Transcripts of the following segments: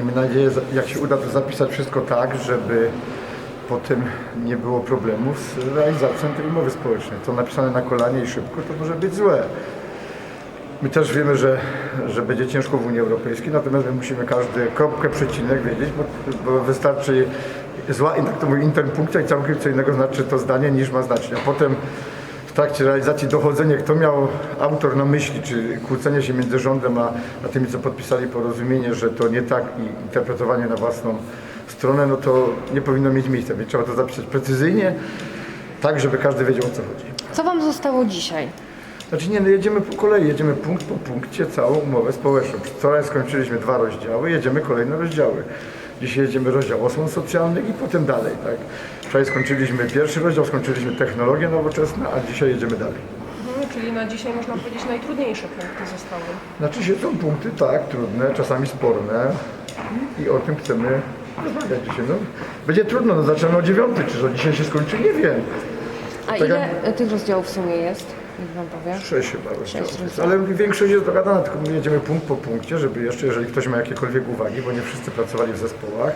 Miejmy nadzieję, jak się uda to zapisać wszystko tak, żeby potem nie było problemów z realizacją tej umowy społecznej. To napisane na kolanie i szybko to może być złe. My też wiemy, że, że będzie ciężko w Unii Europejskiej, natomiast my musimy każdy kropkę, przecinek wiedzieć, bo, bo wystarczy zła, tak to mówi, interpunkcja i całkiem co innego znaczy to zdanie niż ma znaczyć. A potem w trakcie realizacji dochodzenie, kto miał autor na myśli, czy kłócenie się między rządem a, a tymi, co podpisali porozumienie, że to nie tak i interpretowanie na własną stronę, no to nie powinno mieć miejsca. Więc trzeba to zapisać precyzyjnie, tak, żeby każdy wiedział o co chodzi. Co Wam zostało dzisiaj? Znaczy nie, no jedziemy po kolei, jedziemy punkt po punkcie całą umowę społeczną. Wczoraj skończyliśmy dwa rozdziały, jedziemy kolejne rozdziały. Dzisiaj jedziemy rozdział osłon socjalnych i potem dalej, tak. Wczoraj skończyliśmy pierwszy rozdział, skończyliśmy technologię nowoczesna, a dzisiaj jedziemy dalej. Mhm, czyli na dzisiaj można powiedzieć najtrudniejsze punkty zostały. Znaczy się są punkty, tak, trudne, czasami sporne i o tym chcemy rozmawiać dzisiaj. No, będzie trudno, no zaczynamy o dziewiątej, czy to dzisiaj się skończy, nie wiem. A Tak ile e, tych rozdziałów w sumie jest? Niech Wam powie. Sześć chyba rozdziałów. Ale większość jest dogadana, tylko my jedziemy punkt po punkcie, żeby jeszcze, jeżeli ktoś ma jakiekolwiek uwagi, bo nie wszyscy pracowali w zespołach,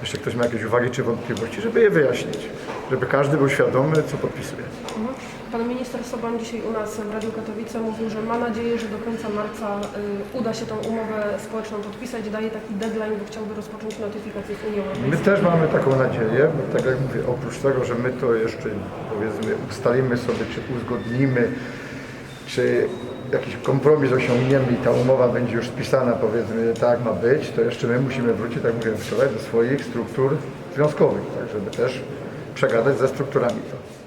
jeszcze ktoś ma jakieś uwagi czy wątpliwości, żeby je wyjaśnić. Żeby każdy był świadomy, co podpisuje. Mhm. Pan minister Soboń dzisiaj u nas w Radiu Katowice mówił, że ma nadzieję, że do końca marca y, uda się tą umowę społeczną podpisać. Daje taki deadline, bo chciałby rozpocząć notyfikację w Unii My Europejskiej. też mamy taką nadzieję, bo tak jak mówię, oprócz tego, że my to jeszcze powiedzmy ustalimy sobie, czy uzgodnimy, czy jakiś kompromis osiągniemy i ta umowa będzie już spisana, powiedzmy, tak ma być, to jeszcze my musimy wrócić, tak mówiłem wczoraj, do swoich struktur związkowych, tak, żeby też przegadać ze strukturami to.